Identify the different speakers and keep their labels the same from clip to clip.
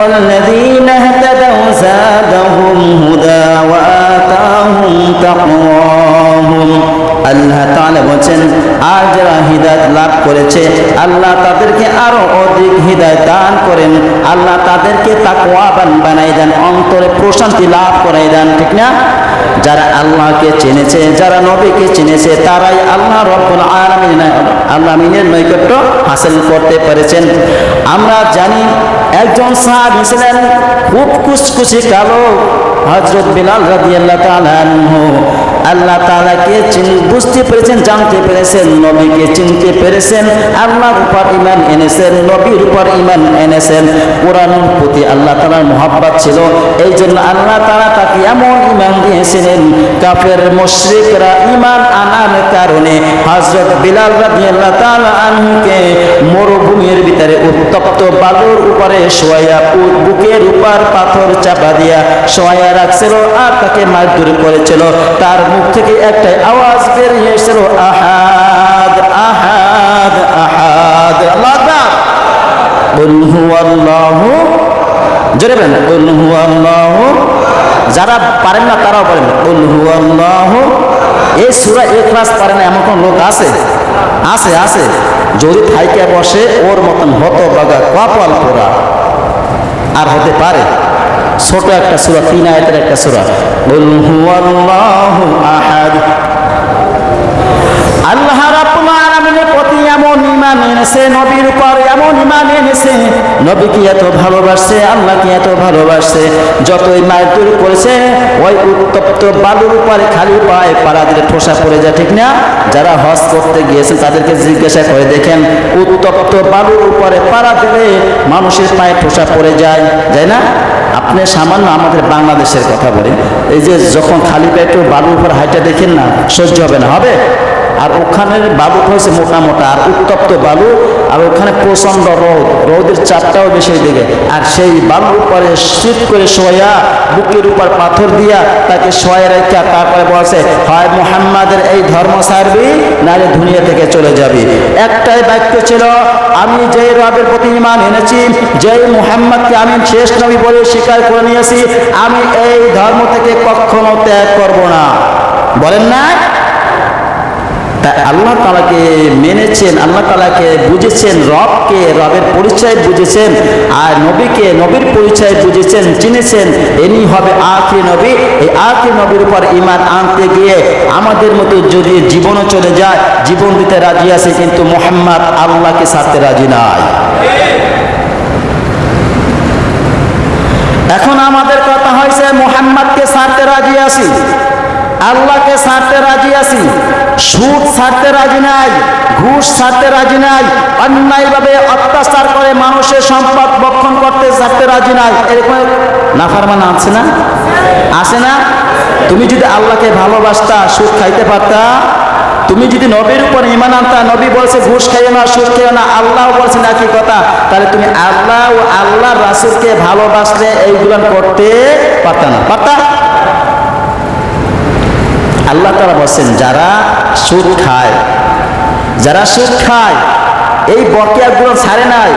Speaker 1: والذين اهتدوا زادهم هدى وآتاهم تقواهم আল্লাহ তাআলা বলছেন আর যারা হৃদায়ত লাভ করেছে আল্লাহ তাদেরকে আরো অধিক হৃদায়ত দান করেন আল্লাহ তাদেরকে তাকওয়াবান বানাই দেন অন্তরে প্রশান্তি লাভ করাই দেন ঠিক না যারা আল্লাহকে চিনেছে যারা নবীকে চিনেছে তারাই আল্লাহ রব্বুল আলামিন আল্লামিনের নৈকট্য হাসিল করতে পেরেছেন আমরা জানি একজন সাহাবি ছিলেন খুব কুচকুচি কালো। হজরত বিলাল তাআলা আনহু, আল্লাহ তাআলাকে চিন- বুঝতে পেরেছেন, জানতে পেরেছেন, নবীকে চিনতে পেরেছেন, আল্লাহর উপর ঈমান এনেছেন, নবীর উপর ঈমান এনেছেন, কোরআনের প্রতি আল্লাহ তাআলার মহব্বত ছিল। এই জন্য আল্লাহ তাআলা তাকে এমন ইমান দিয়েছিলেন, কাফের মুশরিকরা ঈমান আনার কারণে হযরত বিলাল রাদিয়াল্লাহু তাআলা আনহুকে মরুভূমির ভিতরে উত্তপ্ত বালুর উপরে শোয়া বুকের উপর পাথর চাপা দিয়া শোয়া রাখছিল, আর তাকে মারধর করেছিল তার মুখ থেকে একটাই আওয়াজ বেরিয়ে এসেছিল, আহাদ আহাদ আহাদ। জোরে বলেন যারা পারেন না, তারাও হুয়াল্লাহু এই সূরা ইখলাস পারে না, এমন কোন লোক আছে? আছে আছে। যদি থাইকে বসে, ওর মতন হত বাগা কপাল পোড়া। আর হতে পারে? ছোট একটা সুরা, তিন আয়াতের একটা সুরা। আল্লাহ রাব্বুল আলামিনের প্রতি এমন ঈমান এনেছে, নবীর উপর এমন ঈমান এনেছে নবীকে এত ভালোবাসছে, আল্লাহকে এত ভালোবাসছে, যতই মারধর করেছে ওই উত্তপ্ত বালুর উপরে খালি পায়ে পাড়া দিলে ঠোসা পড়ে যায়, ঠিক না? যারা হজ করতে গিয়েছেন তাদেরকে জিজ্ঞাসা করে দেখেন, উত্তপ্ত বালুর উপরে পাড়া দিলে মানুষের পায়ে ঠোসা পড়ে যায় যায় না? আপনি সামান্য আমাদের বাংলাদেশের কথা বলেন, এই যে যখন খালি পেটে বালুর উপর হাইটা দেখেন না, সহ্য হবে না, হবে? আর ওখানের বালু হয়েছে মোটা মোটা, আর উত্তপ্ত বালু, আর ওখানে প্রচণ্ড রোদ, রোদের চাপটাও বেশি দিকে আর সেই বালুর উপরে শীত করে শোয়া, বুকের উপর পাথর দিয়া তাকে শোয়া রেখা তারপরে বলছে, হয় মোহাম্মদের এই ধর্ম ছাড়বি, নাহলে দুনিয়া থেকে চলে যাবি। একটাই বাক্য ছিল, আমি যে রবের প্রতি ইমান এনেছি, যেই মুহাম্মদকে আমি শেষ নবী বলে স্বীকার করে নিয়েছি, আমি এই ধর্ম থেকে কখনো ত্যাগ করব না। বলেন না? তা আল্লাহ তালাকে মেনেছেন, আল্লাহ তালাকে বুঝেছেন, রবকে, রবের পরিচয় বুঝেছেন, আর নবীকে নবীর পরিচয় বুঝেছেন, চিনেছেন, এনি হবে আখরি নবী। এই আখরি নবীর উপর ইমান আনতে গিয়ে আমাদের মতো যদি জীবনও চলে যায়, জীবন দিতে রাজি আছে, কিন্তু মোহাম্মদ আল্লাহকে ছাড়তে রাজি নাই। এখন আমাদের কথা হয়েছে মোহাম্মদকে ছাড়তে রাজি আছি। আল্লাহকে ছাড়তে রাজি আছি, সুদ ছাড়তে রাজি নাই, ঘুষ ছাড়তে রাজি নাই, অন্যায়ভাবে অত্যাচার করে মানুষের সম্পদ বক্ষণ করতে ছাড়তে রাজি নাই। এরকম নাফারমান আছে না? আছে না? তুমি যদি আল্লাহকে ভালোবাসতা, সুদ খাইতে পারতা। তুমি যদি নবীর উপর ইমান আনতা, নবী বলছে ঘুষ খাইও না, সুদ খাইও না, আল্লাহ বলছে নাকি কথা, তাহলে তুমি আল্লাহ ও আল্লাহ রাসুলকে ভালোবাসলে এইগুলো করতে পারতা না। পারতা? আল্লাহ তারা বলছেন, যারা সুদ খায়, যারা সুদ খায়, এই বকেয়াগুলো ছাড়ে নাই।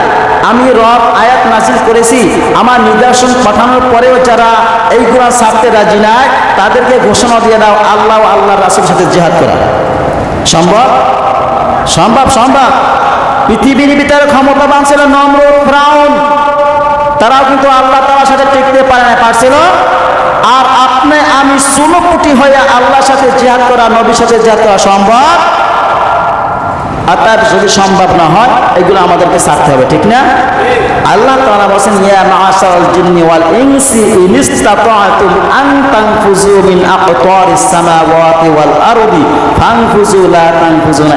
Speaker 1: আমি রব আয়াত নাসিল করেছি, আমার নিদর্শন পাঠানোর পরেও যারা এই এইগুলো ছাড়তে রাজি নাই, তাদেরকে ঘোষণা দিয়ে দাও, আল্লাহ আল্লাহ রাসুলের সাথে জেহাদ করা। সম্ভব? সম্ভব সম্ভব। পৃথিবীর ভিতরে ক্ষমতাবান ছিল নমরুদ ফ্রাউন। তারাও কিন্তু আল্লাহ তালার সাথে টিকতে পারে না পারছিল? আমি সুনকুটি হয়ে আল্লাহর সাথে জিহাদ করা, নবীর সাথে জিহাদ করা সম্ভব? আর তার যদি সম্ভব না হয়, এগুলো আমাদেরকে ছাড়তে হবে, ঠিক না? আল্লাহ তাআলা বলেন ইয়া মাআশারাল জিন্নি ওয়াল ইনসি ইন ইসতাতা'তুম আন মিন আকতারিস সামাওয়াতি ওয়াল আরদি লা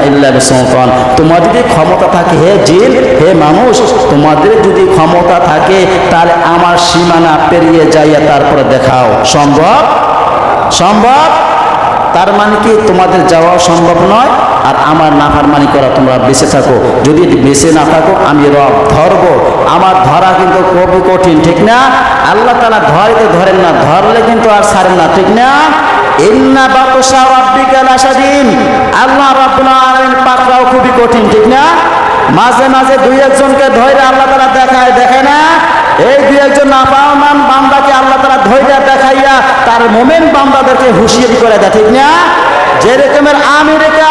Speaker 1: ইল্লা বিসুলতান। তোমার যদি ক্ষমতা থাকে, হে জিন, হে মানুষ, তোমাদের যদি ক্ষমতা থাকে, তাহলে আমার সীমানা পেরিয়ে যাইয়া তারপরে দেখাও, সম্ভব? সম্ভব? তার মানে কি? তোমাদের যাওয়া সম্ভব নয়, আর আমার নাফারমানি করা তোমরা বেঁচে থাকো। যদি বেঁচে না থাকো, আমি রব ধরব। আমার ধরা কিন্তু খুবই কঠিন, ঠিক না? আল্লাহ তালা ধরিতে ধরেন না, ধরলে কিন্তু আর ছাড়েন না, ঠিক না? ইন্না বাতসা রাব্বিকা লাশাদিন আল্লাহ রাব্বুল আলামিন পাকড়াও খুবই কঠিন, ঠিক না? মাঝে মাঝে দুই একজনকে ধরে আল্লাহ তালা দেখায়, দেখে না? এই দুই একজন নাফামান বান্দাকে আল্লাহ ধৈর্য দেখাইয়া তার মোমেন বান্দাদেরকে হুঁশিয়ারি করে দেয় ঠিক না? যে রকমের আমেরিকা